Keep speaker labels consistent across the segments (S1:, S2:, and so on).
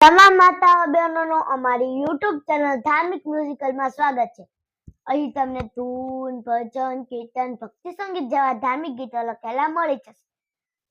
S1: તમામ માતા બહેનોનો અમારી યુટ્યુબ ચેનલ ધાર્મિક મ્યુઝિકલમાં સ્વાગત છે. અહીં તમને ધૂન, ભજન, કીર્તન, ભક્તિ સંગીત જેવા ધાર્મિક ગીતો લખેલા મળી જશે.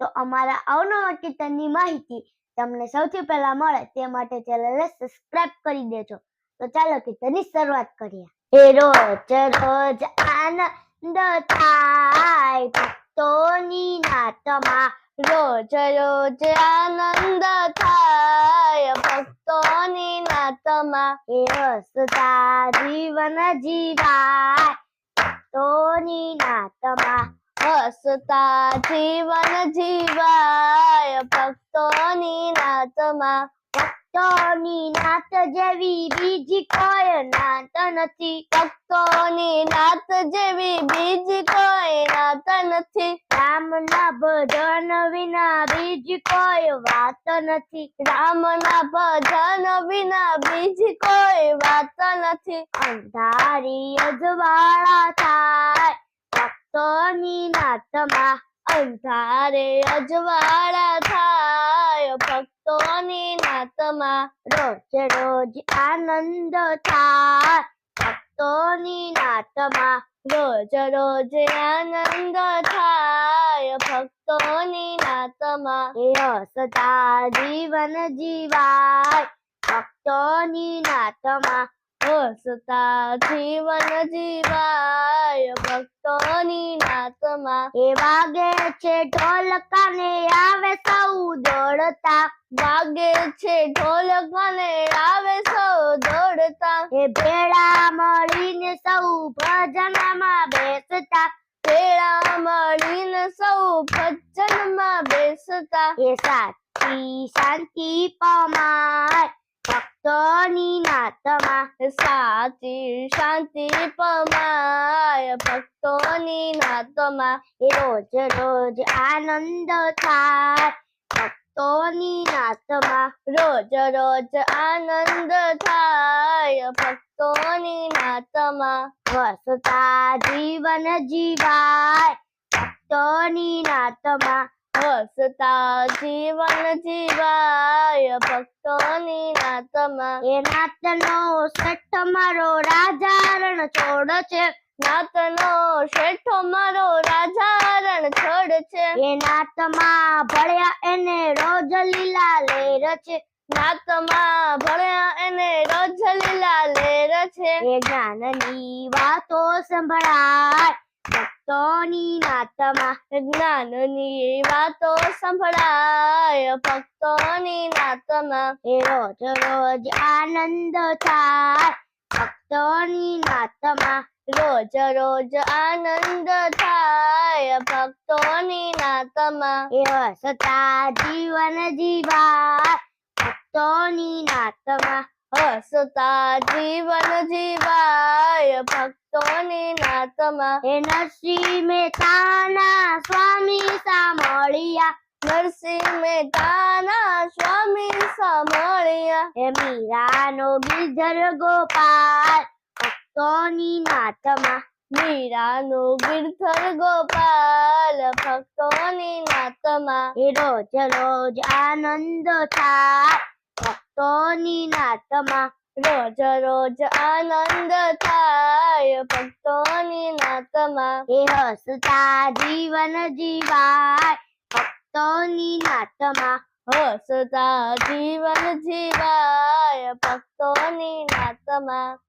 S1: તો અમારા અવનવા કીર્તનની માહિતી તમને સૌથી પહેલા મળે તે માટે ચેનલને સબસ્ક્રાઇબ કરી દેજો. તો ચાલો કીર્તનની શરૂઆત કરીએ. એ રોજ રોજ આનંદ થાય, ભક્તોની નાતમાં રોજ રોજ આનંદ થાય. ભક્તોની નાતમાં એ હસતા જીવન જીવાય. ભક્તોની નાતમાં હસતા જીવન જીવાય. ભક્તોની નાતમાં ભક્તોની નાત જેવી બીજી કોઈ નાત નથી. ભક્તોની નાત જેવી બીજી કોઈ નાત નથી. રામના ભજન વિના બીજી કોઈ વાત નથી. રામના ભજન વિના બીજી કોઈ વાત નથી. અંધારી અજવાળા થાય, ભક્તોની નાતમાં અંધારે અજવાળા થાય, ભક્તોની નાતમાં રોજ રોજ આનંદ થાય, ભક્તોની નાતમાં રોજ રોજ આનંદ થાય. ભક્તોની નાતમાં એ હસતા જીવન જીવાય. ભક્તોની નાતમાં હસતા જીવન જીવાય. ભક્તોની નાતમાં એ વાગે છે ઢોલકા ને આવે સૌ દોડતા. વાગે છે ઢોલકાને આવે સૌ દોડતા. એ ભેળા મળીને સૌ ભજનમાં બેસતા. ભેળા મળીને સૌ ભજનમાં બેસતા. એ સાચી શાંતિ પમાય, ભક્તોની નાતમાં સાચી શાંતિ પમાય, ભક્તોની નાતમાં એ રોજ રોજ આનંદ થાય. ભક્તોની નાતમાં રોજ રોજ આનંદ થાય, ભક્તોની નાતમાં વસતા જીવન જીવાય. ભક્તોની નાતમાં વસતા જીવન જીવાય. ભક્તોની નાતમાં એ નાતનો શેઠ મારો રાજા રણ છોડ છે નાતનો શેઠ મારો રાજા રણ છોડ છે એ નાતમાં ભળ્યા એને રોજ લીલા લેર છે નાતમાં ભળ્યા એને રોજ લીલા છે? એ જ્ઞાનની વાતો સંભળાય. ભક્તોની નાતમાં જ્ઞાનની વાતો સંભળાય. ભક્તોની નાતમાં એ રોજ રોજ આનંદ થાય. ભક્તોની નાતમાં રોજ રોજ આનંદ થાય. ભક્તોની નાતમાં એ હસતા જીવન જીવાય. ભક્તોની નાતમાં હસતા જીવન ભક્તોની નાતમાં એ નરસિંહ મહેતાના સ્વામી સાંભળ્યા નરસિંહ મહેતાના સ્વામી સાંભળ્યા એ મીરાનો ગીધર ગોપાલ ભક્તોની નાતમાં મીરાનો ગિરધર ગોપાલ ભક્તોની નાતમાં એ રોજ રોજ આનંદ થાય ભક્તોની નાતમાં રોજ રોજ આનંદ થાય ભક્તોની નાતમાં. એ હસતા જીવન જીવાય ભક્તોની નાતમાં. હસતા જીવન જીવાય ભક્તોની નાતમાં.